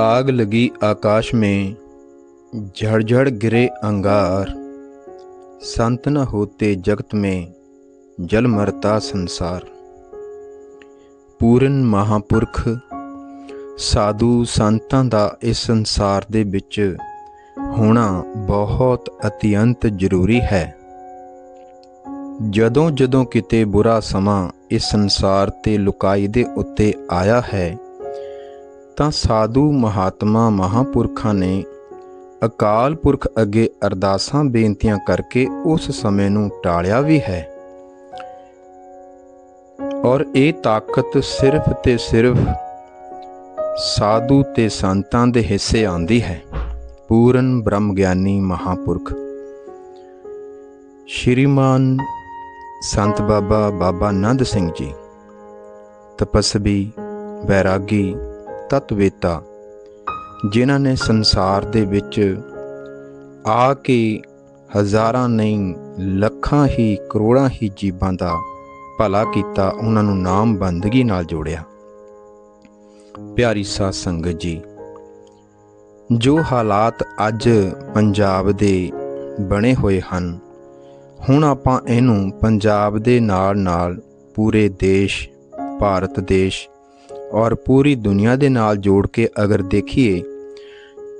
आग लगी आकाश में झड़झड़ गिरे अंगार संत न होते जगत में जल मरता संसार ਪੂਰਨ ਮਹਾਪੁਰਖ ਸਾਧੂ ਸੰਤਾਂ ਦਾ ਇਸ ਸੰਸਾਰ ਦੇ ਵਿੱਚ ਹੋਣਾ ਬਹੁਤ ਅਤਿਅੰਤ ਜ਼ਰੂਰੀ ਹੈ ਜਦੋਂ ਜਦੋਂ ਕਿਤੇ ਬੁਰਾ ਸਮਾਂ ਇਸ ਸੰਸਾਰ ਤੇ ਲੁਕਾਈ ਦੇ ਉੱਤੇ ਆਇਆ ਹੈ ਤਾਂ ਸਾਧੂ ਮਹਾਤਮਾ ਮਹਾਪੁਰਖਾਂ ਨੇ ਅਕਾਲ ਪੁਰਖ ਅੱਗੇ ਅਰਦਾਸਾਂ, ਬੇਨਤੀਆਂ ਕਰਕੇ ਉਸ ਸਮੇਂ ਨੂੰ ਟਾਲਿਆ ਵੀ ਹੈ। ਔਰ ਇਹ ਤਾਕਤ ਸਿਰਫ ਤੇ ਸਿਰਫ ਸਾਧੂ ਤੇ ਸੰਤਾਂ ਦੇ ਹਿੱਸੇ ਆਂਦੀ ਹੈ। ਪੂਰਨ ਬ੍ਰਹਮ ਗਿਆਨੀ ਮਹਾਪੁਰਖ। ਸ਼੍ਰੀਮਾਨ ਸੰਤ ਬਾਬਾ ਬਾਬਾ ਨੰਦ ਸਿੰਘ ਜੀ, ਤਪਸਵੀ, ਵੈਰਾਗੀ ਤਤਵੇਤਾ ਜਿਨ੍ਹਾਂ ਨੇ ਸੰਸਾਰ ਦੇ ਵਿੱਚ ਆ ਕੇ ਹਜ਼ਾਰਾਂ ਨਹੀਂ, ਲੱਖਾਂ ਹੀ, ਕਰੋੜਾਂ ਹੀ ਜੀਵਾਂ ਦਾ ਭਲਾ ਕੀਤਾ, ਉਹਨਾਂ ਨੂੰ ਨਾਮ ਬੰਦਗੀ ਨਾਲ ਜੋੜਿਆ। ਪਿਆਰੀ ਸਾਧ ਸੰਗਤ ਜੀ, ਜੋ ਹਾਲਾਤ ਅੱਜ ਪੰਜਾਬ ਦੇ ਬਣੇ ਹੋਏ ਹਨ, ਹੁਣ ਆਪਾਂ ਇਹਨੂੰ ਪੰਜਾਬ ਦੇ ਨਾਲ ਨਾਲ ਪੂਰੇ ਦੇਸ਼, ਭਾਰਤ ਦੇਸ਼ ਔਰ ਪੂਰੀ ਦੁਨੀਆ ਦੇ ਨਾਲ ਜੋੜ ਕੇ ਅਗਰ ਦੇਖੀਏ,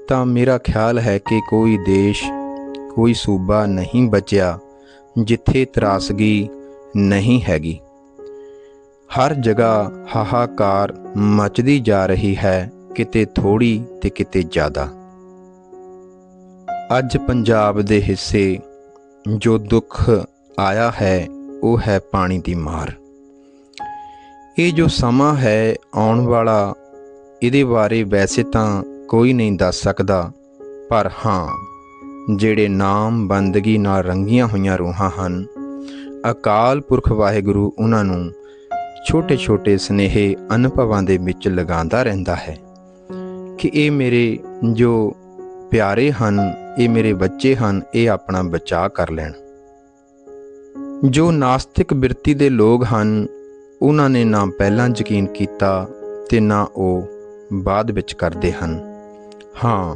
ਤਾਂ ਮੇਰਾ ਖਿਆਲ ਹੈ ਕਿ ਕੋਈ ਦੇਸ਼, ਕੋਈ ਸੂਬਾ ਨਹੀਂ ਬਚਿਆ, ਜਿੱਥੇ ਤਰਾਸਗੀ ਨਹੀਂ ਹੈਗੀ। ਹਰ ਜਗ੍ਹਾ ਹਾਹਾਕਾਰ ਮਚਦੀ ਜਾ ਰਹੀ ਹੈ, ਕਿਤੇ ਥੋੜੀ ਤੇ ਕਿਤੇ ਜ਼ਿਆਦਾ। ਅੱਜ ਪੰਜਾਬ ਦੇ ਹਿੱਸੇ, ਜੋ ਦੁੱਖ ਆਇਆ ਹੈ, ਉਹ ਹੈ ਪਾਣੀ ਦੀ ਮਾਰ। ਇਹ ਜੋ ਸਮਾਂ ਹੈ ਆਉਣ ਵਾਲਾ, ਇਹਦੇ ਬਾਰੇ ਵੈਸੇ ਤਾਂ ਕੋਈ ਨਹੀਂ ਦੱਸ ਸਕਦਾ, ਪਰ ਹਾਂ, ਜਿਹੜੇ ਨਾਮ ਬੰਦਗੀ ਨਾਲ ਰੰਗੀਆਂ ਹੋਈਆਂ ਰੂਹਾਂ ਹਨ, ਅਕਾਲ ਪੁਰਖ ਵਾਹਿਗੁਰੂ ਉਹਨਾਂ ਨੂੰ ਛੋਟੇ-ਛੋਟੇ ਸਨੇਹੇ ਅਨੁਭਵਾਂ ਦੇ ਵਿੱਚ ਲਗਾਉਂਦਾ ਰਹਿੰਦਾ ਹੈ ਕਿ ਇਹ ਮੇਰੇ ਜੋ ਪਿਆਰੇ ਹਨ, ਇਹ ਮੇਰੇ ਬੱਚੇ ਹਨ, ਇਹ ਆਪਣਾ ਬਚਾਅ ਕਰ ਲੈਣ। ਜੋ ਨਾਸਤਿਕ ਬਿਰਤੀ ਦੇ ਲੋਕ ਹਨ ਉਹਨਾਂ ਨੇ ਨਾ ਪਹਿਲਾਂ ਯਕੀਨ ਕੀਤਾ ਤੇ ਨਾ ਉਹ ਬਾਅਦ ਵਿੱਚ ਕਰਦੇ ਹਨ। ਹਾਂ,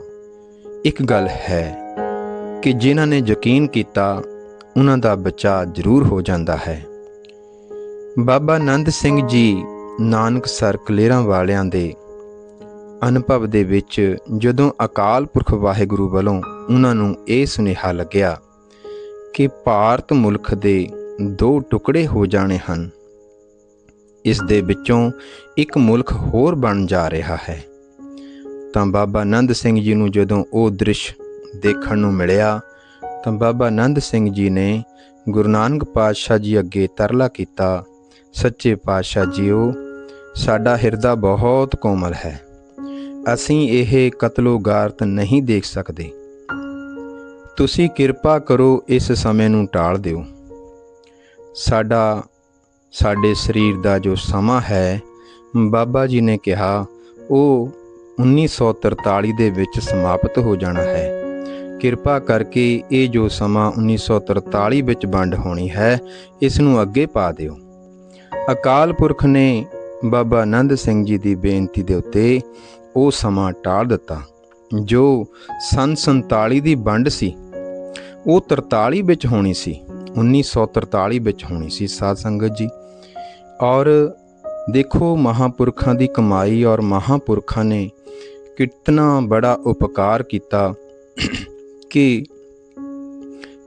ਇੱਕ ਗੱਲ ਹੈ ਕਿ ਜਿਨ੍ਹਾਂ ਨੇ ਯਕੀਨ ਕੀਤਾ, ਉਹਨਾਂ ਦਾ ਬਚਾਅ ਜ਼ਰੂਰ ਹੋ ਜਾਂਦਾ ਹੈ। ਬਾਬਾ ਆਨੰਦ ਸਿੰਘ ਜੀ ਨਾਨਕ ਸਰ ਕਲੇਰਾਂ ਵਾਲਿਆਂ ਦੇ ਅਨੁਭਵ ਦੇ ਵਿੱਚ ਜਦੋਂ ਅਕਾਲ ਪੁਰਖ ਵਾਹਿਗੁਰੂ ਵੱਲੋਂ ਉਹਨਾਂ ਨੂੰ ਇਹ ਸੁਨੇਹਾ ਲੱਗਿਆ ਕਿ ਭਾਰਤ ਮੁਲਕ ਦੇ ਦੋ ਟੁਕੜੇ ਹੋ ਜਾਣੇ ਹਨ ਇਸ ਦੇ ਵਿੱਚੋਂ ਇੱਕ ਮੁਲਕ ਹੋਰ ਬਣ ਜਾ ਰਿਹਾ ਹੈ। ਤਾਂ ਬਾਬਾ ਆਨੰਦ ਸਿੰਘ ਜੀ ਨੂੰ ਜਦੋਂ ਉਹ ਦ੍ਰਿਸ਼ ਦੇਖਣ ਨੂੰ ਮਿਲਿਆ, ਤਾਂ ਬਾਬਾ ਆਨੰਦ ਸਿੰਘ ਜੀ ਨੇ ਗੁਰੂ ਨਾਨਕ ਪਾਤਸ਼ਾਹ ਜੀ ਅੱਗੇ ਤਰਲਾ ਕੀਤਾ, ਸੱਚੇ ਪਾਤਸ਼ਾਹ ਜੀਓ, ਸਾਡਾ ਹਿਰਦਾ ਬਹੁਤ ਕੋਮਲ ਹੈ। ਅਸੀਂ ਇਹ ਕਤਲੋਗਾਰਤ ਨਹੀਂ ਦੇਖ ਸਕਦੇ। ਤੁਸੀਂ ਕਿਰਪਾ ਕਰੋ ਇਸ ਸਮੇਂ ਨੂੰ ਟਾਲ ਦਿਓ। ਸਾਡਾ ਸਾਡੇ ਸਰੀਰ ਦਾ ਜੋ ਸਮਾਂ ਹੈ, ਬਾਬਾ ਜੀ ਨੇ ਕਿਹਾ, ਉਹ 1943 ਦੇ ਵਿੱਚ ਸਮਾਪਤ ਹੋ ਜਾਣਾ ਹੈ। ਕਿਰਪਾ ਕਰਕੇ ਇਹ ਜੋ ਸਮਾਂ 1943 ਵਿੱਚ ਵੰਡ ਹੋਣੀ ਹੈ, ਇਸ ਨੂੰ ਅੱਗੇ ਪਾ ਦਿਓ। ਅਕਾਲ ਪੁਰਖ ਨੇ ਬਾਬਾ ਆਨੰਦ ਸਿੰਘ ਜੀ ਦੀ ਬੇਨਤੀ ਦੇ ਉੱਤੇ ਉਹ ਸਮਾਂ ਟਾਲ ਦਿੱਤਾ, ਜੋ ਸਨ 47 ਦੀ ਵੰਡ ਸੀ, ਉਹ 43 ਵਿੱਚ ਹੋਣੀ ਸੀ। 1943 ਵਿੱਚ ਹੋਣੀ ਸੀ ਸਾਧ ਸੰਗਤ ਜੀ। ਔਰ ਦੇਖੋ ਮਹਾਪੁਰਖਾਂ ਦੀ ਕਮਾਈ ਔਰ ਮਹਾਪੁਰਖਾਂ ਨੇ ਕਿਤਨਾ ਬੜਾ ਉਪਕਾਰ ਕੀਤਾ ਕਿ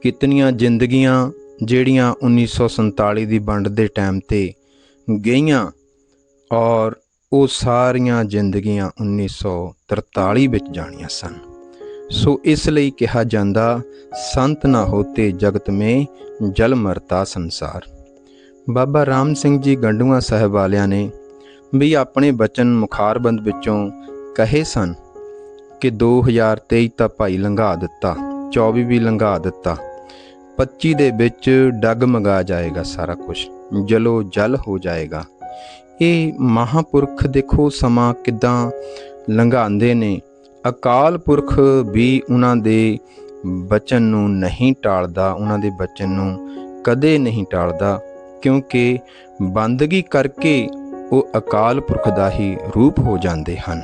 ਕਿਤਨੀਆਂ ਜ਼ਿੰਦਗੀਆਂ ਜਿਹੜੀਆਂ 1947 ਦੀ ਵੰਡ ਦੇ ਟਾਈਮ ਤੇ ਗਈਆਂ ਔਰ ਉਹ ਸਾਰੀਆਂ ਜ਼ਿੰਦਗੀਆਂ 1943 ਵਿੱਚ ਜਾਣੀਆਂ ਸਨ। ਸੋ ਇਸ ਲਈ ਕਿਹਾ ਜਾਂਦਾ, ਸੰਤ ਨਾ ਹੋਤੇ ਜਗਤ ਮੇ ਜਲ ਮਰਤਾ ਸੰਸਾਰ। ਬਾਬਾ ਰਾਮ ਸਿੰਘ ਜੀ ਗੰਡੂਆ ਸਾਹਿਬ ਵਾਲਿਆਂ ਨੇ ਵੀ ਆਪਣੇ ਬਚਨ ਮੁਖਾਰਬੰਦ ਵਿੱਚੋਂ ਕਹੇ ਸਨ ਕਿ 2023 ਤਾਂ ਭਾਈ ਲੰਘਾ ਦਿੱਤਾ 24 ਵੀ ਲੰਘਾ ਦਿੱਤਾ 25 ਦੇ ਵਿੱਚ ਡੱਗ ਮੰਗਾ ਜਾਏਗਾ ਸਾਰਾ ਕੁਝ ਜਲੋ ਜਲ ਹੋ ਜਾਏਗਾ। ਇਹ ਮਹਾਪੁਰਖ ਦੇਖੋ ਸਮਾਂ ਕਿਦਾਂ ਲੰਘਾਉਂਦੇ ਨੇ ਅਕਾਲ ਪੁਰਖ ਵੀ ਉਹਨਾਂ ਦੇ ਬਚਨ ਨੂੰ ਨਹੀਂ ਟਾਲਦਾ, ਉਹਨਾਂ ਦੇ ਬਚਨ ਨੂੰ ਕਦੇ ਨਹੀਂ ਟਾਲਦਾ, ਕਿਉਂਕਿ ਬੰਦਗੀ ਕਰਕੇ ਉਹ ਅਕਾਲ ਪੁਰਖ ਦਾ ਹੀ ਰੂਪ ਹੋ ਜਾਂਦੇ ਹਨ।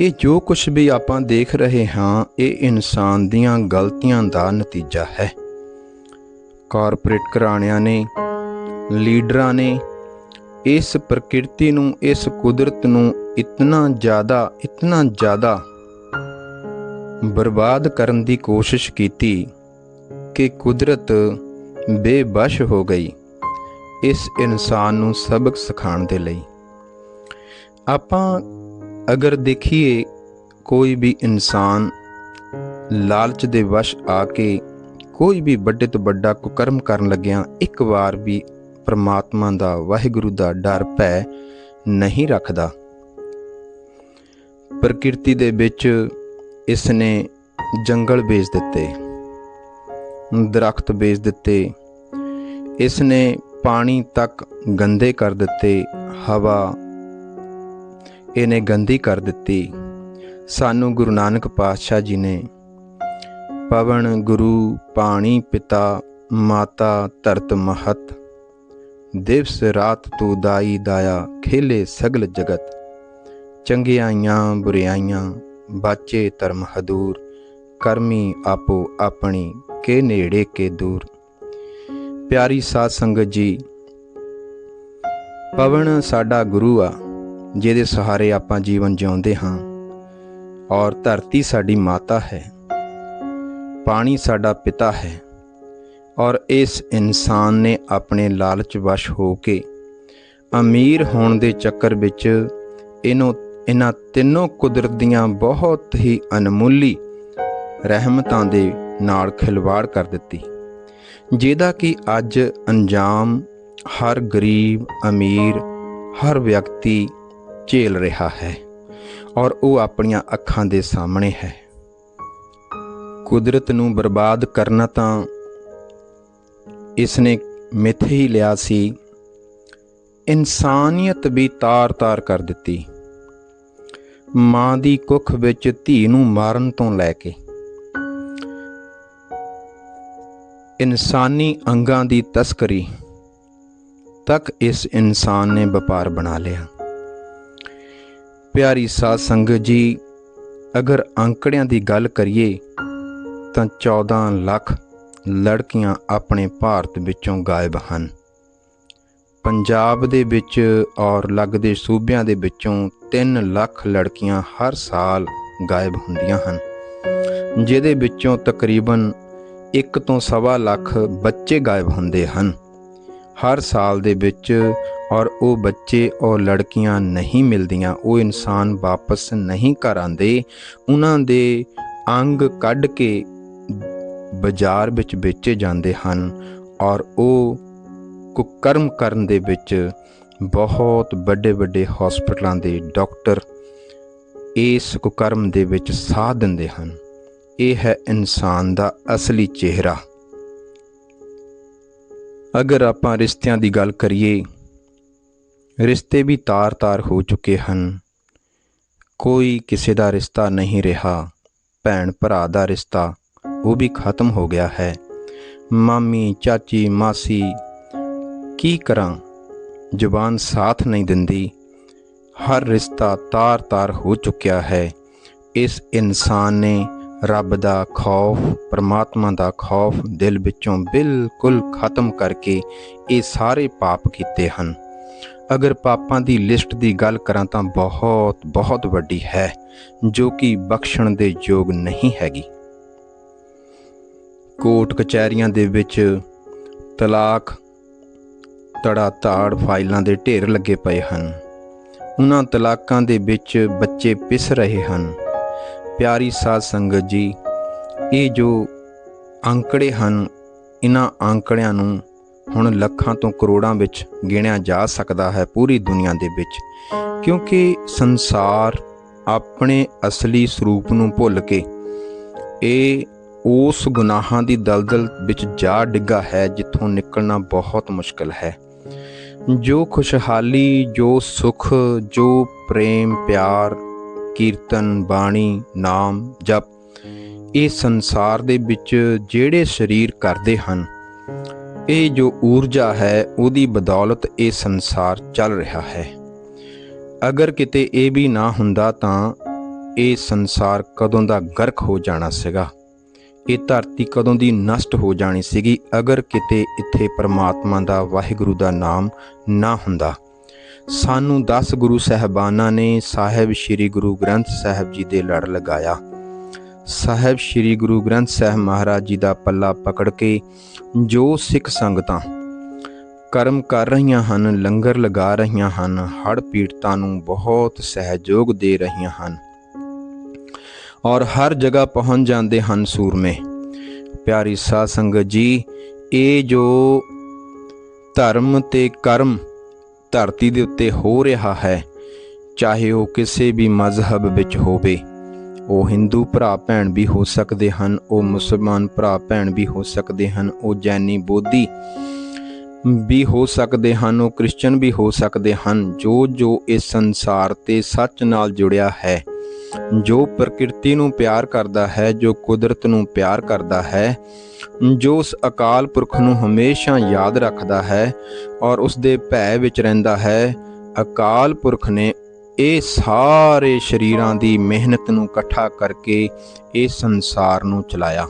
ਇਹ ਜੋ ਕੁਝ ਵੀ ਆਪਾਂ ਦੇਖ ਰਹੇ ਹਾਂ, ਇਹ ਇਨਸਾਨ ਦੀਆਂ ਗਲਤੀਆਂ ਦਾ ਨਤੀਜਾ ਹੈ। ਕਾਰਪੋਰੇਟ ਘਰਾਣਿਆਂ ਨੇ, ਲੀਡਰਾਂ ਨੇ ਇਸ ਪ੍ਰਕਿਰਤੀ ਨੂੰ, ਇਸ ਕੁਦਰਤ ਨੂੰ ਇਤਨਾ ਜ਼ਿਆਦਾ ਇਤਨਾ ਜ਼ਿਆਦਾ ਬਰਬਾਦ ਕਰਨ ਦੀ ਕੋਸ਼ਿਸ਼ ਕੀਤੀ ਕਿ ਕੁਦਰਤ ਬੇਬਸ ਹੋ ਗਈ ਇਸ ਇਨਸਾਨ ਨੂੰ ਸਬਕ ਸਿਖਾਉਣ ਦੇ ਲਈ। ਆਪਾਂ ਅਗਰ ਦੇਖੀਏ ਕੋਈ ਵੀ ਇਨਸਾਨ ਲਾਲਚ ਦੇ ਵਸ਼ ਆ ਕੇ ਕੋਈ ਵੀ ਵੱਡੇ ਤੋਂ ਵੱਡਾ ਕੁਕਰਮ ਕਰਨ ਲੱਗਿਆ ਇੱਕ ਵਾਰ ਵੀ ਪ੍ਰਮਾਤਮਾ ਦਾ ਵਾਹਿਗੁਰੂ ਦਾ ਡਰ ਭੈ ਨਹੀਂ ਰੱਖਦਾ। ਪ੍ਰਕਿਰਤੀ ਦੇ ਵਿੱਚ ਇਸ ਨੇ ਜੰਗਲ ਵੇਚ ਦਿੱਤੇ, ਦਰਖਤ ਵੇਚ ਦਿੱਤੇ। ਇਸ ਨੇ ਪਾਣੀ ਤੱਕ ਗੰਦੇ ਕਰ ਦਿੱਤੇ, ਹਵਾ ਇਹਨੇ ਗੰਦੀ ਕਰ ਦਿੱਤੀ। ਸਾਨੂੰ ਗੁਰੂ ਨਾਨਕ ਪਾਤਸ਼ਾਹ ਜੀ ਨੇ ਪਵਨ ਗੁਰੂ ਪਾਣੀ ਪਿਤਾ ਮਾਤਾ ਧਰਤ ਮਹਤ, ਦਿਵਸ ਰਾਤ ਤੂੰ ਦਾਈ ਦਾਇਆ ਖੇਲੇ ਸਗਲ ਜਗਤ। ਚੰਗਿਆਈਆਂ ਬੁਰਿਆਈਆਂ, ਬਾਚੇ ਧਰਮ ਹਦੂਰ, ਕਰਮੀ ਆਪੋ ਆਪਣੀ, ਕੇ ਨੇੜੇ ਕੇ ਦੂਰ। ਪਿਆਰੀ ਸਾਧ ਸੰਗਤ ਜੀ, ਪਵਨ ਸਾਡਾ ਗੁਰੂ ਆ, ਜਿਹਦੇ ਸਹਾਰੇ ਆਪਾਂ ਜੀਵਨ ਜਿਉਂਦੇ ਹਾਂ, ਔਰ ਧਰਤੀ ਸਾਡੀ ਮਾਤਾ ਹੈ, ਪਾਣੀ ਸਾਡਾ ਪਿਤਾ ਹੈ, ਔਰ ਇਸ ਇਨਸਾਨ ਨੇ ਆਪਣੇ ਲਾਲਚ ਵਸ਼ ਹੋ ਕੇ ਅਮੀਰ ਹੋਣ ਦੇ ਚੱਕਰ ਵਿੱਚ ਇਹਨੂੰ ਇਹਨਾਂ ਤਿੰਨੋਂ ਕੁਦਰਤ ਦੀਆਂ ਬਹੁਤ ਹੀ ਅਨਮੁੱਲੀ ਰਹਿਮਤਾਂ ਦੇ ਨਾਲ ਖਿਲਵਾੜ ਕਰ ਦਿੱਤੀ। ਜਿਹਦਾ ਕਿ ਅੱਜ ਅੰਜਾਮ ਹਰ ਗਰੀਬ, ਅਮੀਰ, ਹਰ ਵਿਅਕਤੀ ਝੇਲ ਰਿਹਾ ਹੈ ਔਰ ਉਹ ਆਪਣੀਆਂ ਅੱਖਾਂ ਦੇ ਸਾਹਮਣੇ ਹੈ। ਕੁਦਰਤ ਨੂੰ ਬਰਬਾਦ ਕਰਨਾ ਤਾਂ ਇਸ ਨੇ ਮਿੱਥ ਹੀ ਲਿਆ ਸੀ। ਇਨਸਾਨੀਅਤ ਵੀ ਤਾਰ-ਤਾਰ ਕਰ ਦਿੱਤੀ। ਮਾਂ ਦੀ ਕੁੱਖ ਵਿੱਚ ਧੀ ਨੂੰ ਮਾਰਨ ਤੋਂ ਲੈ ਕੇ। ਇਨਸਾਨੀ ਅੰਗਾਂ ਦੀ ਤਸਕਰੀ ਤੱਕ ਇਸ ਇਨਸਾਨ ਨੇ ਵਪਾਰ ਬਣਾ ਲਿਆ। ਪਿਆਰੀ ਸਾਧ ਸੰਗਤ ਜੀ, ਅਗਰ ਅੰਕੜਿਆਂ ਦੀ ਗੱਲ ਕਰੀਏ ਤਾਂ 14 ਲੱਖ ਲੜਕੀਆਂ ਆਪਣੇ ਭਾਰਤ ਵਿੱਚੋਂ ਗਾਇਬ ਹਨ। ਪੰਜਾਬ ਦੇ ਵਿੱਚ ਔਰ ਲੱਗਦੇ ਸੂਬਿਆਂ ਦੇ ਵਿੱਚੋਂ 3 ਲੱਖ ਲੜਕੀਆਂ ਹਰ ਸਾਲ ਗਾਇਬ ਹੁੰਦੀਆਂ ਹਨ। ਜਿਹਦੇ ਵਿੱਚੋਂ ਤਕਰੀਬਨ 1 ਤੋਂ ਸਵਾ ਲੱਖ ਬੱਚੇ ਗਾਇਬ ਹੁੰਦੇ ਹਨ। ਹਰ ਸਾਲ ਦੇ ਵਿੱਚ ਔਰ ਉਹ ਬੱਚੇ ਔਰ ਲੜਕੀਆਂ ਨਹੀਂ ਮਿਲਦੀਆਂ, ਉਹ ਇਨਸਾਨ ਵਾਪਸ ਨਹੀਂ ਘਰ ਆਉਂਦੇ। ਉਹਨਾਂ ਦੇ ਅੰਗ ਕੱਢ ਕੇ ਬਾਜ਼ਾਰ ਵਿੱਚ ਵੇਚੇ ਜਾਂਦੇ ਹਨ ਔਰ ਉਹ ਕੁਕਰਮ ਕਰਨ ਦੇ ਵਿੱਚ ਬਹੁਤ ਵੱਡੇ ਵੱਡੇ ਹਸਪਤਾਲਾਂ ਦੇ ਡਾਕਟਰ ਇਸ ਕੁਕਰਮ ਦੇ ਵਿੱਚ ਸਾਥ ਦਿੰਦੇ ਹਨ। ਇਹ ਹੈ ਇਨਸਾਨ ਦਾ ਅਸਲੀ ਚਿਹਰਾ। ਅਗਰ ਆਪਾਂ ਰਿਸ਼ਤਿਆਂ ਦੀ ਗੱਲ ਕਰੀਏ, ਰਿਸ਼ਤੇ ਵੀ ਤਾਰ-ਤਾਰ ਹੋ ਚੁੱਕੇ ਹਨ। ਕੋਈ ਕਿਸੇ ਦਾ ਰਿਸ਼ਤਾ ਨਹੀਂ ਰਿਹਾ ਭੈਣ ਭਰਾ ਦਾ ਰਿਸ਼ਤਾ ਉਹ ਵੀ ਖਤਮ ਹੋ ਗਿਆ ਹੈ। ਮਾਮੀ, ਚਾਚੀ, ਮਾਸੀ ਕੀ ਕਰਾਂ? ਜ਼ੁਬਾਨ ਸਾਥ ਨਹੀਂ ਦਿੰਦੀ। ਹਰ ਰਿਸ਼ਤਾ ਤਾਰ-ਤਾਰ ਹੋ ਚੁੱਕਿਆ ਹੈ। ਇਸ ਇਨਸਾਨ ਨੇ ਰੱਬ ਦਾ ਖੌਫ, ਪਰਮਾਤਮਾ ਦਾ ਖੌਫ ਦਿਲ ਵਿੱਚੋਂ ਬਿਲਕੁਲ ਖਤਮ ਕਰਕੇ ਇਹ ਸਾਰੇ ਪਾਪ ਕੀਤੇ ਹਨ। ਅਗਰ ਪਾਪਾਂ ਦੀ ਲਿਸਟ ਦੀ ਗੱਲ ਕਰਾਂ ਤਾਂ ਬਹੁਤ ਬਹੁਤ ਵੱਡੀ ਹੈ, ਜੋ ਕਿ ਬਖਸ਼ਣ ਦੇ ਯੋਗ ਨਹੀਂ ਹੈਗੀ। ਕੋਰਟ ਕਚਹਿਰੀਆਂ ਦੇ ਵਿੱਚ ਤਲਾਕ ਤੜਾਤਾੜ ਫਾਈਲਾਂ ਦੇ ਢੇਰ ਲੱਗੇ ਪਏ ਹਨ। ਉਹਨਾਂ ਤਲਾਕਾਂ ਦੇ ਵਿੱਚ ਬੱਚੇ ਪਿਸ ਰਹੇ ਹਨ। ਪਿਆਰੀ ਸਾਧ ਸੰਗਤ ਜੀ, ਇਹ ਜੋ ਅੰਕੜੇ ਹਨ, ਇਹਨਾਂ ਅੰਕੜਿਆਂ ਨੂੰ ਹੁਣ ਲੱਖਾਂ ਤੋਂ ਕਰੋੜਾਂ ਵਿੱਚ ਗਿਣਿਆ ਜਾ ਸਕਦਾ ਹੈ ਪੂਰੀ ਦੁਨੀਆ ਦੇ ਵਿੱਚ। ਕਿਉਂਕਿ ਸੰਸਾਰ ਆਪਣੇ ਅਸਲੀ ਸਰੂਪ ਨੂੰ ਭੁੱਲ ਕੇ ਇਹ ਉਸ ਗੁਨਾਹਾਂ ਦੀ ਦਲਦਲ ਵਿੱਚ ਜਾ ਡਿੱਗਾ ਹੈ, ਜਿੱਥੋਂ ਨਿਕਲਣਾ ਬਹੁਤ ਮੁਸ਼ਕਲ ਹੈ। ਜੋ ਖੁਸ਼ਹਾਲੀ, ਜੋ ਸੁਖ, ਜੋ ਪ੍ਰੇਮ, ਪਿਆਰ, ਕੀਰਤਨ, ਬਾਣੀ, ਨਾਮ, ਜਪ, ਇਹ ਸੰਸਾਰ ਦੇ ਵਿੱਚ ਜਿਹੜੇ ਸਰੀਰ ਕਰਦੇ ਹਨ, ਇਹ ਜੋ ਊਰਜਾ ਹੈ, ਉਹਦੀ ਬਦੌਲਤ ਇਹ ਸੰਸਾਰ ਚੱਲ ਰਿਹਾ ਹੈ। ਅਗਰ ਕਿਤੇ ਇਹ ਵੀ ਨਾ ਹੁੰਦਾ ਤਾਂ ਇਹ ਸੰਸਾਰ ਕਦੋਂ ਦਾ ਗਰਕ ਹੋ ਜਾਣਾ ਸੀਗਾ। ਇਹ ਧਰਤੀ ਕਦੋਂ ਦੀ ਨਸ਼ਟ ਹੋ ਜਾਣੀ ਸੀਗੀ ਅਗਰ ਕਿਤੇ ਇੱਥੇ ਪਰਮਾਤਮਾ ਦਾ ਵਾਹਿਗੁਰੂ ਦਾ ਨਾਮ ਨਾ ਹੁੰਦਾ? ਸਾਨੂੰ 10 ਗੁਰੂ ਸਹਿਬਾਨਾਂ ਨੇ ਸਾਹਿਬ ਸ੍ਰੀ ਗੁਰੂ ਗ੍ਰੰਥ ਸਾਹਿਬ ਜੀ ਦੇ ਲੜ ਲਗਾਇਆ। ਸਾਹਿਬ ਸ੍ਰੀ ਗੁਰੂ ਗ੍ਰੰਥ ਸਾਹਿਬ ਮਹਾਰਾਜ ਜੀ ਦਾ ਪੱਲਾ ਪਕੜ ਕੇ ਜੋ ਸਿੱਖ ਸੰਗਤਾਂ ਕਰਮ ਕਰ ਰਹੀਆਂ ਹਨ, ਲੰਗਰ ਲਗਾ ਰਹੀਆਂ ਹਨ ਹੜ ਪੀੜਤਾਂ ਨੂੰ ਬਹੁਤ ਸਹਿਯੋਗ ਦੇ ਰਹੀਆਂ ਹਨ ਔਰ ਹਰ ਜਗ੍ਹਾ ਪਹੁੰਚ ਜਾਂਦੇ ਹਨ ਸੂਰਮੇ। ਪਿਆਰੀ ਸਾਧ ਸੰਗਤ ਜੀ, ਇਹ ਜੋ ਧਰਮ ਤੇ ਕਰਮ ਧਰਤੀ ਦੇ ਉੱਤੇ ਹੋ ਰਿਹਾ ਹੈ, ਚਾਹੇ ਉਹ ਕਿਸੇ ਵੀ ਮਜ਼ਹਬ ਵਿੱਚ ਹੋਵੇ, ਉਹ ਹਿੰਦੂ ਭਰਾ ਭੈਣ ਵੀ ਹੋ ਸਕਦੇ ਹਨ, ਉਹ ਮੁਸਲਮਾਨ ਭਰਾ ਭੈਣ ਵੀ ਹੋ ਸਕਦੇ ਹਨ, ਉਹ ਜੈਨੀ ਬੋਧੀ ਵੀ ਹੋ ਸਕਦੇ ਹਨ, ਉਹ ਕ੍ਰਿਸਚੀਅਨ ਵੀ ਹੋ ਸਕਦੇ ਹਨ, ਜੋ ਜੋ ਇਸ ਸੰਸਾਰ ਤੇ ਸੱਚ ਨਾਲ ਜੁੜਿਆ ਹੈ, ਜੋ ਪ੍ਰਕਿਰਤੀ ਨੂੰ ਪਿਆਰ ਕਰਦਾ ਹੈ, ਜੋ ਕੁਦਰਤ ਨੂੰ ਪਿਆਰ ਕਰਦਾ ਹੈ, ਜੋ ਉਸ ਅਕਾਲ ਪੁਰਖ ਨੂੰ ਹਮੇਸ਼ਾ ਯਾਦ ਰੱਖਦਾ ਹੈ ਔਰ ਉਸ ਦੇ ਭੈ ਵਿੱਚ ਰਹਿੰਦਾ ਹੈ, ਅਕਾਲ ਪੁਰਖ ਨੇ ਇਹ ਸਾਰੇ ਸ਼ਰੀਰਾਂ ਦੀ ਮਿਹਨਤ ਨੂੰ ਇਕੱਠਾ ਕਰਕੇ ਇਹ ਸੰਸਾਰ ਨੂੰ ਚਲਾਇਆ।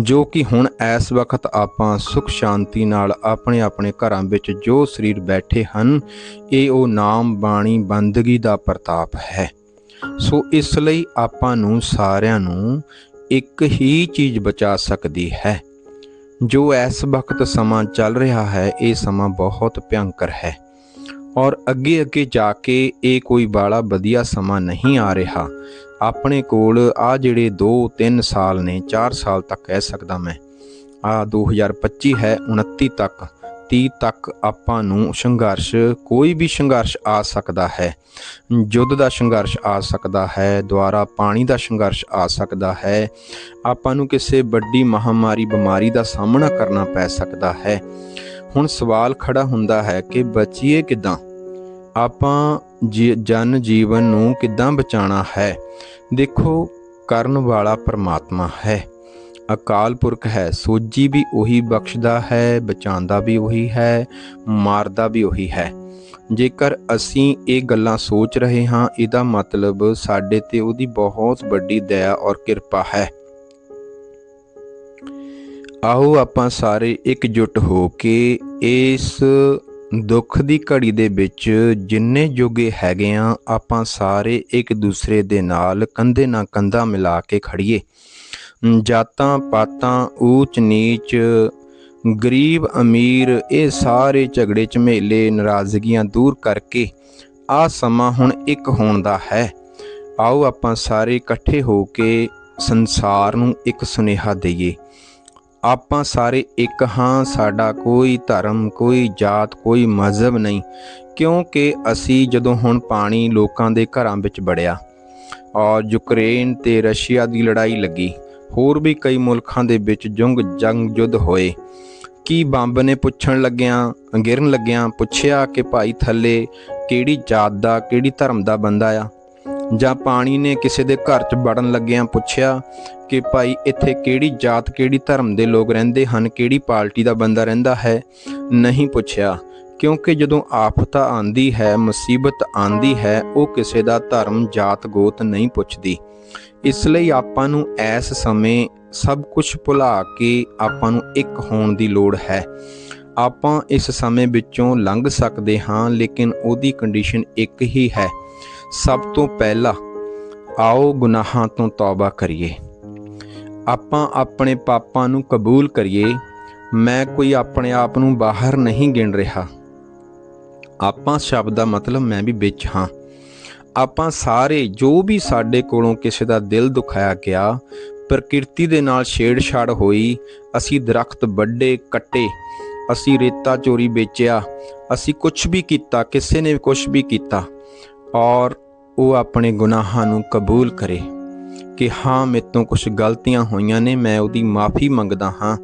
ਜੋ ਕਿ ਹੁਣ ਇਸ ਵਕਤ ਆਪਾਂ ਸੁਖ ਸ਼ਾਂਤੀ ਨਾਲ ਆਪਣੇ ਆਪਣੇ ਘਰਾਂ ਵਿੱਚ ਜੋ ਸਰੀਰ ਬੈਠੇ ਹਨ, ਇਹ ਉਹ ਨਾਮ ਬਾਣੀ ਬੰਦਗੀ ਦਾ ਪ੍ਰਤਾਪ ਹੈ। ਸੋ ਇਸ ਲਈ ਆਪਾਂ ਨੂੰ ਸਾਰਿਆਂ ਨੂੰ ਇੱਕ ਹੀ ਚੀਜ਼ ਬਚਾ ਸਕਦੀ ਹੈ। ਜੋ ਇਸ ਵਕਤ ਸਮਾਂ ਚੱਲ ਰਿਹਾ ਹੈ, ਇਹ ਸਮਾਂ ਬਹੁਤ ਭਿਆਨਕ ਹੈ। ਔਰ ਅੱਗੇ ਅੱਗੇ ਜਾ ਕੇ ਇਹ ਕੋਈ ਬਾਲਾ ਵਧੀਆ ਸਮਾਂ ਨਹੀਂ ਆ ਰਿਹਾ। ਆਪਣੇ ਕੋਲ ਆ ਜਿਹੜੇ 2 3 ਸਾਲ ਨੇ 4 ਸਾਲ ਤੱਕ ਕਹਿ ਸਕਦਾ ਮੈਂ। ਆ 2025 ਹੈ 29 ਤੱਕ 30 ਤੱਕ ਆਪਾਂ ਨੂੰ ਸੰਘਰਸ਼, ਕੋਈ ਵੀ ਸੰਘਰਸ਼ ਆ ਸਕਦਾ ਹੈ। ਯੁੱਧ ਦਾ ਸੰਘਰਸ਼ ਆ ਸਕਦਾ ਹੈ, ਦੁਆਰਾ ਪਾਣੀ ਦਾ ਸੰਘਰਸ਼ ਆ ਸਕਦਾ ਹੈ। ਆਪਾਂ ਨੂੰ ਕਿਸੇ ਵੱਡੀ ਮਹਾਮਾਰੀ ਬਿਮਾਰੀ ਦਾ ਸਾਹਮਣਾ ਕਰਨਾ ਪੈ ਸਕਦਾ ਹੈ। ਹੁਣ ਸਵਾਲ ਖੜਾ ਹੁੰਦਾ ਹੈ ਕਿ ਬਚੀਏ ਕਿਦਾਂ? ਆਪਾਂ ਜਨ ਜੀਵਨ ਨੂੰ ਕਿਦਾਂ ਬਚਾਉਣਾ ਹੈ? ਦੇਖੋ, ਕਰਨ ਵਾਲਾ ਪਰਮਾਤਮਾ ਹੈ। ਅਕਾਲ ਪੁਰਖ ਹੈ ਸੋਜੀ ਵੀ ਉਹੀ ਬਖਸ਼ਦਾ ਹੈ, ਬਚਾਉਂਦਾ ਵੀ ਉਹੀ ਹੈ, ਮਾਰਦਾ ਵੀ ਉਹੀ ਹੈ। ਜੇਕਰ ਅਸੀਂ ਇਹ ਗੱਲਾਂ ਸੋਚ ਰਹੇ ਹਾਂ, ਇਹਦਾ ਮਤਲਬ ਸਾਡੇ ਤੇ ਉਹਦੀ ਬਹੁਤ ਵੱਡੀ ਦਇਆ ਔਰ ਕਿਰਪਾ ਹੈ। ਆਓ ਆਪਾਂ ਸਾਰੇ ਇਕਜੁੱਟ ਹੋ ਕੇ ਇਸ ਦੁੱਖ ਦੀ ਘੜੀ ਦੇ ਵਿੱਚ ਜਿੰਨੇ ਜੋਗੇ ਹੈਗੇ ਆ, ਆਪਾਂ ਸਾਰੇ ਇੱਕ ਦੂਸਰੇ ਦੇ ਨਾਲ ਕੰਧੇ ਨਾਲ ਕੰਧਾ ਮਿਲਾ ਕੇ ਖੜੀਏ। ਜਾਤਾਂ ਪਾਤਾਂ, ਊਚ ਨੀਚ, ਗਰੀਬ ਅਮੀਰ, ਇਹ ਸਾਰੇ ਝਗੜੇ, ਝਮੇਲੇ, ਨਾਰਾਜ਼ਗੀਆਂ ਦੂਰ ਕਰਕੇ ਆ ਸਮਾਂ ਹੁਣ ਇੱਕ ਹੋਣ ਦਾ ਹੈ। ਆਓ ਆਪਾਂ ਸਾਰੇ ਇਕੱਠੇ ਹੋ ਕੇ ਸੰਸਾਰ ਨੂੰ ਇੱਕ ਸੁਨੇਹਾ ਦਈਏ। ਆਪਾਂ ਸਾਰੇ ਇੱਕ ਹਾਂ, ਸਾਡਾ ਕੋਈ ਧਰਮ, ਕੋਈ ਜਾਤ, ਕੋਈ ਮਜ਼ਹਬ ਨਹੀਂ, ਕਿਉਂਕਿ ਅਸੀਂ ਜਦੋਂ ਹੁਣ ਪਾਣੀ ਲੋਕਾਂ ਦੇ ਘਰਾਂ ਵਿੱਚ ਵੜਿਆ, ਔਰ ਯੂਕਰੇਨ ਤੇ ਰਸ਼ੀਆ ਦੀ ਲੜਾਈ ਲੱਗੀ, ਹੋਰ ਵੀ ਕਈ ਮੁਲਕਾਂ ਦੇ ਵਿੱਚ ਜੰਗ ਜੰਗ ਯੁੱਧ ਹੋਏ। ਕੀ ਬੰਬ ਨੇ ਪੁੱਛਣ ਲੱਗਿਆਂ ਗਿਰਨ ਲੱਗਿਆਂ, ਪੁੱਛਿਆ ਕਿ ਭਾਈ ਥੱਲੇ ਕਿਹੜੀ ਜਾਤ ਦਾ, ਕਿਹੜੀ ਧਰਮ ਦਾ ਬੰਦਾ ਆ? ਜਾਂ ਪਾਣੀ ਨੇ ਕਿਸੇ ਦੇ ਘਰ 'ਚ ਵੜਨ ਲੱਗਿਆਂ ਪੁੱਛਿਆ ਕਿ ਭਾਈ, ਇੱਥੇ ਕਿਹੜੀ ਜਾਤ, ਕਿਹੜੀ ਧਰਮ ਦੇ ਲੋਕ ਰਹਿੰਦੇ ਹਨ? ਕਿਹੜੀ ਪਾਰਟੀ ਦਾ ਬੰਦਾ ਰਹਿੰਦਾ ਹੈ? ਨਹੀਂ ਪੁੱਛਿਆ, ਕਿਉਂਕਿ ਜਦੋਂ ਆਫਤ ਆਂਦੀ ਹੈ, ਮੁਸੀਬਤ ਆਂਦੀ ਹੈ, ਉਹ ਕਿਸੇ ਦਾ ਧਰਮ, ਜਾਤ, ਗੋਤ ਨਹੀਂ ਪੁੱਛਦੀ। ਇਸ ਲਈ ਆਪਾਂ ਨੂੰ ਇਸ ਸਮੇਂ ਸਭ ਕੁਝ ਭੁਲਾ ਕੇ ਆਪਾਂ ਨੂੰ ਇੱਕ ਹੋਣ ਦੀ ਲੋੜ ਹੈ। ਆਪਾਂ ਇਸ ਸਮੇਂ ਵਿੱਚੋਂ ਲੰਘ ਸਕਦੇ ਹਾਂ, ਲੇਕਿਨ ਉਹਦੀ ਕੰਡੀਸ਼ਨ ਇੱਕ ਹੀ ਹੈ। ਸਭ ਤੋਂ ਪਹਿਲਾਂ ਆਓ ਗੁਨਾਹਾਂ ਤੋਂ ਤੌਬਾ ਕਰੀਏ। ਆਪਾਂ ਆਪਣੇ ਪਾਪਾਂ ਨੂੰ ਕਬੂਲ ਕਰੀਏ। ਮੈਂ ਕੋਈ ਆਪਣੇ ਆਪ ਨੂੰ ਬਾਹਰ ਨਹੀਂ ਗਿਣ ਰਿਹਾ। ਆਪਾਂ ਸ਼ਬਦ ਦਾ ਮਤਲਬ ਮੈਂ ਵੀ ਵਿੱਚ ਹਾਂ। ਆਪਾਂ ਸਾਰੇ ਜੋ ਵੀ ਸਾਡੇ ਕੋਲੋਂ ਕਿਸੇ ਦਾ ਦਿਲ ਦੁਖਾਇਆ ਗਿਆ, ਪ੍ਰਕਿਰਤੀ ਦੇ ਨਾਲ ਛੇੜਛਾੜ ਹੋਈ, ਅਸੀਂ ਦਰਖਤ ਵੱਡੇ ਕੱਟੇ, ਅਸੀਂ ਰੇਤਾ ਚੋਰੀ ਵੇਚਿਆ, ਅਸੀਂ ਕੁਝ ਵੀ ਕੀਤਾ, ਕਿਸੇ ਨੇ ਕੁਝ ਵੀ ਕੀਤਾ। ਔਰ ਉਹ ਆਪਣੇ ਗੁਨਾਹਾਂ ਨੂੰ ਕਬੂਲ ਕਰੇ ਕਿ ਹਾਂ, ਮੇਰੇ ਤੋਂ ਕੁਝ ਗਲਤੀਆਂ ਹੋਈਆਂ ਨੇ, ਮੈਂ ਉਹਦੀ ਮਾਫੀ ਮੰਗਦਾ ਹਾਂ।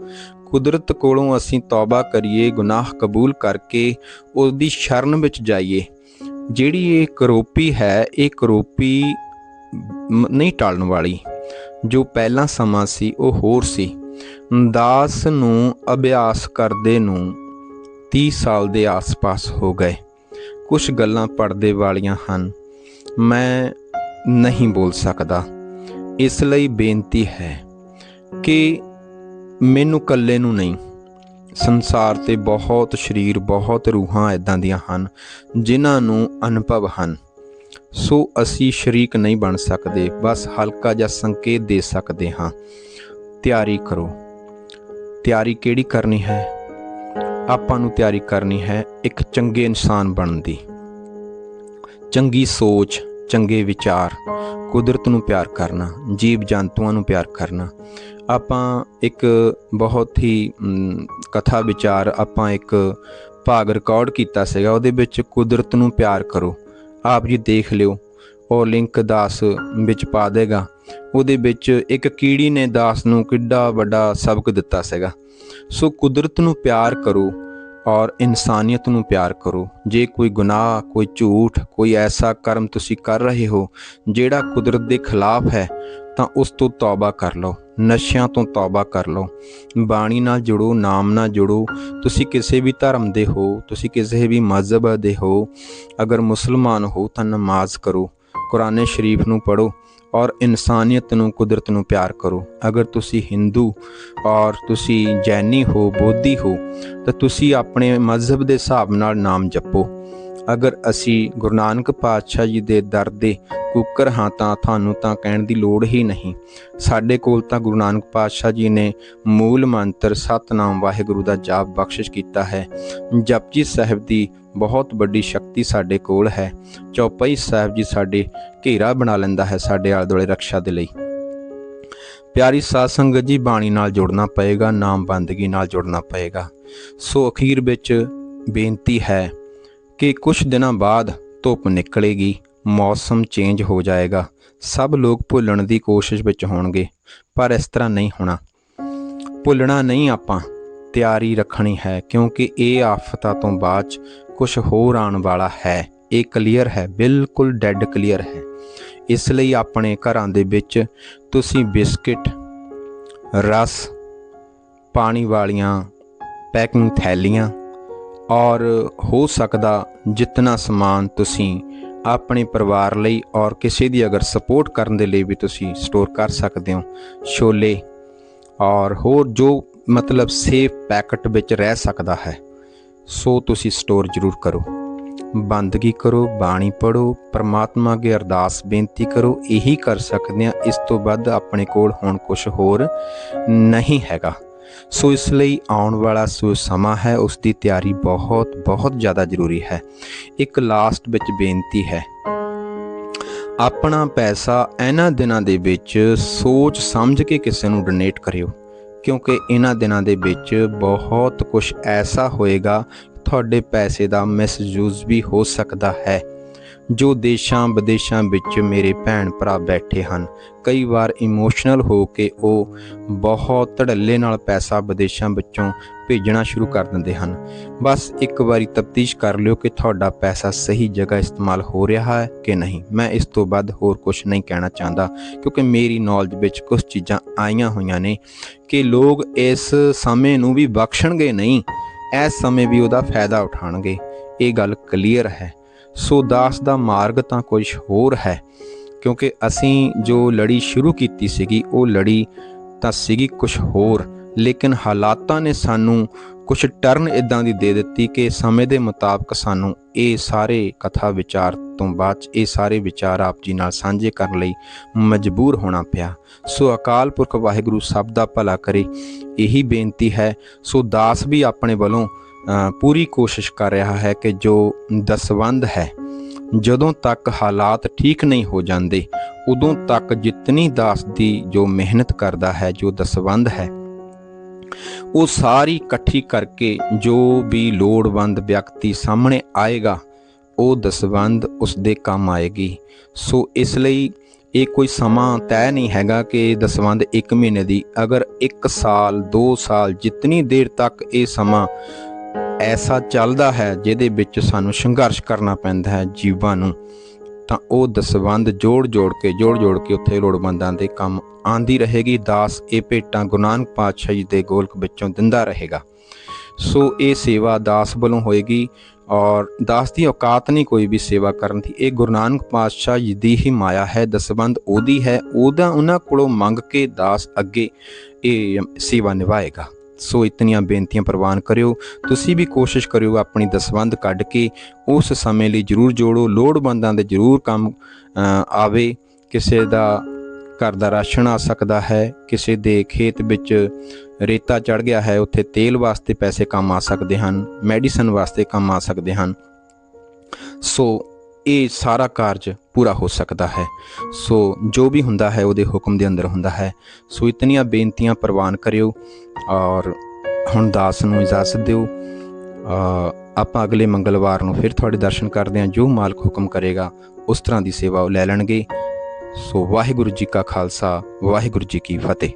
ਕੁਦਰਤ ਕੋਲੋਂ ਅਸੀਂ ਤੌਬਾ ਕਰੀਏ, ਗੁਨਾਹ ਕਬੂਲ ਕਰਕੇ ਉਹਦੀ ਸ਼ਰਨ ਵਿੱਚ ਜਾਈਏ। ਜਿਹੜੀ ਇਹ ਕਰੋਪੀ ਹੈ, ਇਹ ਕਰੋਪੀ ਨਹੀਂ ਟਾਲਣ ਵਾਲੀ। ਜੋ ਪਹਿਲਾਂ ਸਮਾਂ ਸੀ, ਉਹ ਹੋਰ ਸੀ। ਦਾਸ ਨੂੰ ਅਭਿਆਸ ਕਰਦੇ ਨੂੰ 30 ਸਾਲ ਦੇ ਆਸ-ਪਾਸ ਹੋ ਗਏ। ਕੁਝ ਗੱਲਾਂ ਪੜਦੇ ਵਾਲੀਆਂ ਹਨ। ਮੈਂ ਨਹੀਂ ਬੋਲ ਸਕਦਾ। ਇਸ ਲਈ ਬੇਨਤੀ ਹੈ ਕਿ ਮੈਨੂੰ ਇਕੱਲੇ ਨੂੰ ਨਹੀਂ, ਸੰਸਾਰ ਤੇ ਬਹੁਤ ਸਰੀਰ, ਬਹੁਤ ਰੂਹਾਂ ਇਦਾਂ ਦੀਆਂ ਹਨ ਜਿਨ੍ਹਾਂ ਨੂੰ ਅਨੁਭਵ ਹਨ। ਸੋ ਅਸੀਂ ਸ਼ਰੀਕ ਨਹੀਂ ਬਣ ਸਕਦੇ, ਬਸ ਹਲਕਾ ਜਿਹਾ ਸੰਕੇਤ ਦੇ ਸਕਦੇ ਹਾਂ। ਤਿਆਰੀ ਕਰੋ। ਤਿਆਰੀ ਕਿਹੜੀ ਕਰਨੀ ਹੈ? ਆਪਾਂ ਨੂੰ ਤਿਆਰੀ ਕਰਨੀ ਹੈ ਇੱਕ ਚੰਗੇ ਇਨਸਾਨ ਬਣਨ ਦੀ। ਚੰਗੀ ਸੋਚ, ਚੰਗੇ ਵਿਚਾਰ, ਕੁਦਰਤ ਨੂੰ ਪਿਆਰ ਕਰਨਾ, ਜੀਵ ਜੰਤੂਆਂ ਨੂੰ ਪਿਆਰ ਕਰਨਾ। ਆਪਾਂ ਇੱਕ ਬਹੁਤ ਹੀ ਕਥਾ ਵਿਚਾਰ ਆਪਾਂ ਇੱਕ ਭਾਗ ਰਿਕਾਰਡ ਕੀਤਾ ਸੀਗਾ, ਉਹਦੇ ਵਿੱਚ ਕੁਦਰਤ ਨੂੰ ਪਿਆਰ ਕਰੋ। ਆਪ ਜੀ ਦੇਖ ਲਿਓ, ਉਹ ਲਿੰਕ ਦਾਸ ਵਿੱਚ ਪਾ ਦੇਗਾ। ਉਹਦੇ ਵਿੱਚ ਇੱਕ ਕੀੜੀ ਨੇ ਦਾਸ ਨੂੰ ਕਿੱਡਾ ਵੱਡਾ ਸਬਕ ਦਿੱਤਾ ਸੀਗਾ। ਸੋ ਕੁਦਰਤ ਨੂੰ ਪਿਆਰ ਕਰੋ ਔਰ ਇਨਸਾਨੀਅਤ ਨੂੰ ਪਿਆਰ ਕਰੋ। ਜੇ ਕੋਈ ਗੁਨਾਹ, ਕੋਈ ਝੂਠ, ਕੋਈ ਐਸਾ ਕਰਮ ਤੁਸੀਂ ਕਰ ਰਹੇ ਹੋ ਜਿਹੜਾ ਕੁਦਰਤ ਦੇ ਖਿਲਾਫ ਹੈ, ਤਾਂ ਉਸ ਤੋਂ ਤੌਬਾ ਕਰ ਲਓ। ਨਸ਼ਿਆਂ ਤੋਂ ਤੌਬਾ ਕਰ ਲਓ। ਬਾਣੀ ਨਾਲ ਜੁੜੋ, ਨਾਮ ਨਾਲ ਜੁੜੋ। ਤੁਸੀਂ ਕਿਸੇ ਵੀ ਧਰਮ ਦੇ ਹੋ, ਤੁਸੀਂ ਕਿਸੇ ਵੀ ਮਜ਼ਹਬ ਦੇ ਹੋ, ਅਗਰ ਮੁਸਲਮਾਨ ਹੋ ਤਾਂ ਨਮਾਜ਼ ਕਰੋ। ਕੁਰਾਨੇ ਸ਼ਰੀਫ ਨੂੰ ਪੜੋ ਔਰ ਇਨਸਾਨੀਅਤ ਨੂੰ, ਕੁਦਰਤ ਨੂੰ ਪਿਆਰ ਕਰੋ। ਅਗਰ ਤੁਸੀਂ ਹਿੰਦੂ ਔਰ ਤੁਸੀਂ ਜੈਨੀ ਹੋ, ਬੋਧੀ ਹੋ, ਤਾਂ ਤੁਸੀਂ ਆਪਣੇ ਮਜ਼ਹਬ ਦੇ ਹਿਸਾਬ ਨਾਲ ਨਾਮ ਜਪੋ। ਅਗਰ ਅਸੀਂ ਗੁਰੂ ਨਾਨਕ ਪਾਤਸ਼ਾਹ ਜੀ ਦੇ ਦਰ ਦੇ ਕੁੱਕਰ ਹਾਂ, ਤਾਂ ਤੁਹਾਨੂੰ ਤਾਂ ਕਹਿਣ ਦੀ ਲੋੜ ਹੀ ਨਹੀਂ। ਸਾਡੇ ਕੋਲ ਤਾਂ ਗੁਰੂ ਨਾਨਕ ਪਾਤਸ਼ਾਹ ਜੀ ਨੇ ਮੂਲ ਮੰਤਰ ਸਤਨਾਮ ਵਾਹਿਗੁਰੂ ਦਾ ਜਾਪ ਬਖਸ਼ਿਸ਼ ਕੀਤਾ ਹੈ। ਜਪਜੀ ਸਾਹਿਬ ਦੀ ਬਹੁਤ ਵੱਡੀ ਸ਼ਕਤੀ ਸਾਡੇ ਕੋਲ ਹੈ। ਚੌਪਈ ਸਾਹਿਬ ਜੀ ਸਾਡੇ ਘੇਰਾ ਬਣਾ ਲੈਂਦਾ ਹੈ ਸਾਡੇ ਆਲੇ ਦੁਆਲੇ ਰੱਖਿਆ ਦੇ ਲਈ। ਪਿਆਰੀ ਸਾਧ ਸੰਗਤ ਜੀ, ਬਾਣੀ ਨਾਲ ਜੁੜਨਾ ਪਏਗਾ, ਨਾਮ ਬੰਦਗੀ ਨਾਲ ਜੁੜਨਾ ਪਏਗਾ। ਸੋ ਅਖੀਰ ਵਿੱਚ ਬੇਨਤੀ ਹੈ ਕਿ ਕੁਝ ਦਿਨਾਂ ਬਾਅਦ ਧੁੱਪ ਨਿਕਲੇਗੀ, ਮੌਸਮ ਚੇਂਜ ਹੋ ਜਾਏਗਾ, ਸਭ ਲੋਕ ਭੁੱਲਣ ਦੀ ਕੋਸ਼ਿਸ਼ ਵਿੱਚ ਹੋਣਗੇ, ਪਰ ਇਸ ਤਰ੍ਹਾਂ ਨਹੀਂ ਹੋਣਾ। ਭੁੱਲਣਾ ਨਹੀਂ ਆਪਾਂ, ਤਿਆਰੀ ਰੱਖਣੀ ਹੈ, ਕਿਉਂਕਿ ਇਹ ਆਫਤਾਂ ਤੋਂ ਬਾਅਦ ਚ ਕੁਝ ਹੋਰ ਆਉਣ ਵਾਲਾ ਹੈ। ਇਹ ਕਲੀਅਰ ਹੈ, ਬਿਲਕੁਲ ਡੈੱਡ ਕਲੀਅਰ ਹੈ। ਇਸ ਲਈ ਆਪਣੇ ਘਰਾਂ ਦੇ ਵਿੱਚ ਤੁਸੀਂ ਬਿਸਕਿਟ, ਰਸ, ਪਾਣੀ ਵਾਲੀਆਂ ਪੈਕਿੰਗ ਥੈਲੀਆਂ ਔਰ ਹੋ ਸਕਦਾ ਜਿੰਨਾ ਸਮਾਨ ਤੁਸੀਂ ਆਪਣੇ ਪਰਿਵਾਰ ਲਈ ਔਰ ਕਿਸੇ ਦੀ ਅਗਰ ਸਪੋਰਟ ਕਰਨ ਦੇ ਲਈ ਵੀ ਤੁਸੀਂ ਸਟੋਰ ਕਰ ਸਕਦੇ ਹੋ, ਛੋਲੇ ਔਰ ਹੋਰ ਜੋ ਮਤਲਬ ਸੇਫ ਪੈਕਟ ਵਿੱਚ ਰਹਿ ਸਕਦਾ ਹੈ। ਸੋ ਤੁਸੀਂ ਸਟੋਰ ਜ਼ਰੂਰ ਕਰੋ। ਬੰਦਗੀ ਕਰੋ, ਬਾਣੀ ਪੜੋ ਪ੍ਰਮਾਤਮਾ ਅੱਗੇ ਅਰਦਾਸ ਬੇਨਤੀ ਕਰੋ, ਇਹੀ ਕਰ ਸਕਦੇ ਆ ਇਸ ਤੋਂ ਵੱਧ ਆਪਣੇ ਕੋਲ ਹੁਣ ਕੁਝ ਹੋਰ ਨਹੀਂ ਹੈਗਾ। ਸੋ ਇਸ ਲਈ ਆਉਣ ਵਾਲਾ ਸੋ ਸਮਾਂ ਹੈ, ਉਸ ਦੀ ਤਿਆਰੀ ਬਹੁਤ ਬਹੁਤ ਜ਼ਿਆਦਾ ਜ਼ਰੂਰੀ ਹੈ। ਇੱਕ ਲਾਸਟ ਵਿੱਚ ਬੇਨਤੀ ਹੈ। ਆਪਣਾ ਪੈਸਾ ਇਹਨਾਂ ਦਿਨਾਂ ਦੇ ਵਿੱਚ ਸੋਚ ਸਮਝ ਕੇ ਕਿਸੇ ਨੂੰ ਡੋਨੇਟ ਕਰਿਓ। ਕਿਉਂਕਿ ਇਹਨਾਂ ਦਿਨਾਂ ਦੇ ਵਿੱਚ ਬਹੁਤ ਕੁਝ ਐਸਾ ਹੋਏਗਾ, ਤੁਹਾਡੇ ਪੈਸੇ ਦਾ ਮਿਸਯੂਜ਼ ਵੀ ਹੋ ਸਕਦਾ ਹੈ। ਜੋ ਦੇਸ਼ਾਂ ਵਿਦੇਸ਼ਾਂ ਵਿੱਚ ਮੇਰੇ ਭੈਣ ਭਰਾ ਬੈਠੇ ਹਨ, ਕਈ ਵਾਰ ਇਮੋਸ਼ਨਲ ਹੋ ਕੇ ਉਹ ਬਹੁਤ ਧੜੱਲੇ ਨਾਲ ਪੈਸਾ ਵਿਦੇਸ਼ਾਂ ਵਿੱਚੋਂ ਭੇਜਣਾ ਸ਼ੁਰੂ ਕਰ ਦਿੰਦੇ ਹਨ। ਬਸ ਇੱਕ ਵਾਰੀ ਤਫਤੀਸ਼ ਕਰ ਲਿਓ ਕਿ ਤੁਹਾਡਾ ਪੈਸਾ ਸਹੀ ਜਗ੍ਹਾ ਇਸਤੇਮਾਲ ਹੋ ਰਿਹਾ ਹੈ ਕਿ ਨਹੀਂ। ਮੈਂ ਇਸ ਤੋਂ ਵੱਧ ਹੋਰ ਕੁਝ ਨਹੀਂ ਕਹਿਣਾ ਚਾਹੁੰਦਾ, ਕਿਉਂਕਿ ਮੇਰੀ ਨੌਲੇਜ ਵਿੱਚ ਕੁਝ ਚੀਜ਼ਾਂ ਆਈਆਂ ਹੋਈਆਂ ਨੇ ਕਿ ਲੋਕ ਇਸ ਸਮੇਂ ਨੂੰ ਵੀ ਬਖਸ਼ਣਗੇ ਨਹੀਂ, ਇਸ ਸਮੇਂ ਵੀ ਉਹਦਾ ਫਾਇਦਾ ਉਠਾਣਗੇ ਇਹ ਗੱਲ ਕਲੀਅਰ ਹੈ। ਸੋ ਦਾਸ ਦਾ ਮਾਰਗ ਤਾਂ ਕੁਝ ਹੋਰ ਹੈ, ਕਿਉਂਕਿ ਅਸੀਂ ਜੋ ਲੜੀ ਸ਼ੁਰੂ ਕੀਤੀ ਸੀਗੀ, ਉਹ ਲੜੀ ਤਾਂ ਸੀਗੀ ਕੁਝ ਹੋਰ, ਲੇਕਿਨ ਹਾਲਾਤਾਂ ਨੇ ਸਾਨੂੰ ਕੁਝ ਟਰਨ ਇਦਾਂ ਦੀ ਦੇ ਦਿੱਤੀ ਕਿ ਸਮੇਂ ਦੇ ਮੁਤਾਬਕ ਸਾਨੂੰ ਇਹ ਸਾਰੇ ਕਥਾ ਵਿਚਾਰ ਤੋਂ ਬਾਅਦ 'ਚ, ਇਹ ਸਾਰੇ ਵਿਚਾਰ ਆਪ ਜੀ ਨਾਲ ਸਾਂਝੇ ਕਰਨ ਲਈ ਮਜਬੂਰ ਹੋਣਾ ਪਿਆ। ਸੋ ਅਕਾਲ ਪੁਰਖ ਵਾਹਿਗੁਰੂ ਸਭ ਦਾ ਭਲਾ ਕਰੇ, ਇਹੀ ਬੇਨਤੀ ਹੈ। ਸੋ ਦਾਸ ਵੀ ਆਪਣੇ ਵੱਲੋਂ ਪੂਰੀ ਕੋਸ਼ਿਸ਼ ਕਰ ਰਿਹਾ ਹੈ ਕਿ ਜੋ ਦਸਵੰਧ ਹੈ, ਜਦੋਂ ਤੱਕ ਹਾਲਾਤ ਠੀਕ ਨਹੀਂ ਹੋ ਜਾਂਦੇ, ਉਦੋਂ ਤੱਕ ਜਿਤਨੀ ਦਾਸ ਦੀ ਜੋ ਮਿਹਨਤ ਕਰਦਾ ਹੈ, ਜੋ ਦਸਵੰਧ ਹੈ, ਉਹ ਸਾਰੀ ਇਕੱਠੀ ਕਰਕੇ ਜੋ ਵੀ ਲੋੜਵੰਦ ਵਿਅਕਤੀ ਸਾਹਮਣੇ ਆਏਗਾ, ਉਹ ਦਸਵੰਧ ਉਸ ਦੇ ਕੰਮ ਆਏਗੀ। ਸੋ ਇਸ ਲਈ ਇਹ ਕੋਈ ਸਮਾਂ ਤੈਅ ਨਹੀਂ ਹੈਗਾ ਕਿ ਦਸਵੰਧ 1 ਮਹੀਨੇ ਦੀ, ਅਗਰ 1 ਸਾਲ 2 ਸਾਲ ਜਿੰਨੀ ਦੇਰ ਤੱਕ ਇਹ ਸਮਾਂ ਐਸਾ ਚੱਲਦਾ ਹੈ ਜਿਹਦੇ ਵਿੱਚ ਸਾਨੂੰ ਸੰਘਰਸ਼ ਕਰਨਾ ਪੈਂਦਾ ਹੈ ਜੀਵਾਂ ਨੂੰ। ਤਾਂ ਉਹ ਦਸਵੰਧ ਜੋੜ ਜੋੜ ਕੇ ਜੋੜ ਜੋੜ ਕੇ ਉੱਥੇ ਲੋੜਵੰਦਾਂ ਦੇ ਕੰਮ ਆਂਦੀ ਰਹੇਗੀ। ਦਾਸ ਇਹ ਭੇਟਾਂ ਗੁਰੂ ਨਾਨਕ ਪਾਤਸ਼ਾਹ ਜੀ ਦੇ ਗੋਲਕ ਵਿੱਚੋਂ ਦਿੰਦਾ ਰਹੇਗਾ। ਸੋ ਇਹ ਸੇਵਾ ਦਾਸ ਵੱਲੋਂ ਹੋਏਗੀ ਔਰ ਦਾਸ ਦੀ ਔਕਾਤ ਨਹੀਂ ਕੋਈ ਵੀ ਸੇਵਾ ਕਰਨ ਦੀ। ਇਹ ਗੁਰੂ ਨਾਨਕ ਪਾਤਸ਼ਾਹ ਜੀ ਦੀ ਹੀ ਮਾਇਆ ਹੈ ਦਸਵੰਦ ਉਹਦੀ ਹੈ, ਉਹਦਾ ਉਹਨਾਂ ਕੋਲੋਂ ਮੰਗ ਕੇ ਦਾਸ ਅੱਗੇ ਇਹ ਸੇਵਾ ਨਿਭਾਏਗਾ। ਸੋ ਇਤਨੀਆਂ ਬੇਨਤੀਆਂ ਪ੍ਰਵਾਨ ਕਰਿਓ। ਤੁਸੀਂ ਵੀ ਕੋਸ਼ਿਸ਼ ਕਰਿਓ ਆਪਣੀ ਦਸਵੰਦ ਕੱਢ ਕੇ ਉਸ ਸਮੇਂ ਲਈ ਜਰੂਰ ਜੋੜੋ। ਲੋੜਵੰਦਾਂ ਦੇ ਜਰੂਰ ਕੰਮ ਆਵੇ। ਕਿਸੇ ਦਾ ਘਰ ਦਾ ਰਾਸ਼ਨ ਆ ਸਕਦਾ ਹੈ, ਕਿਸੇ ਦੇ ਖੇਤ ਵਿੱਚ ਰੇਤਾ ਚੜ ਗਿਆ ਹੈ, ਉੱਥੇ ਤੇਲ ਵਾਸਤੇ ਪੈਸੇ ਕੰਮ ਆ ਸਕਦੇ ਹਨ, ਮੈਡੀਸਨ ਵਾਸਤੇ ਕੰਮ ਆ ਸਕਦੇ ਹਨ। ਸੋ ਇਹ ਸਾਰਾ ਕਾਰਜ ਪੂਰਾ ਹੋ ਸਕਦਾ ਹੈ। ਸੋ ਜੋ ਵੀ ਹੁੰਦਾ ਹੈ, ਉਹਦੇ ਹੁਕਮ ਦੇ ਅੰਦਰ ਹੁੰਦਾ ਹੈ। ਸੋ ਇਤਨੀਆਂ ਬੇਨਤੀਆਂ ਪ੍ਰਵਾਨ ਕਰਿਓ ਔਰ ਹੁਣ ਦਾਸ ਨੂੰ ਇਜਾਜ਼ਤ ਦਿਓ। ਆਪਾਂ ਅਗਲੇ ਮੰਗਲਵਾਰ ਨੂੰ ਫਿਰ ਤੁਹਾਡੇ ਦਰਸ਼ਨ ਕਰਦੇ ਹਾਂ। ਜੋ ਮਾਲਕ ਹੁਕਮ ਕਰੇਗਾ, ਉਸ ਤਰ੍ਹਾਂ ਦੀ ਸੇਵਾ ਉਹ ਲੈ ਲੈਣਗੇ। ਸੋ ਵਾਹਿਗੁਰੂ ਜੀ ਕਾ ਖਾਲਸਾ, ਵਾਹਿਗੁਰੂ ਜੀ ਕੀ ਫਤਿਹ।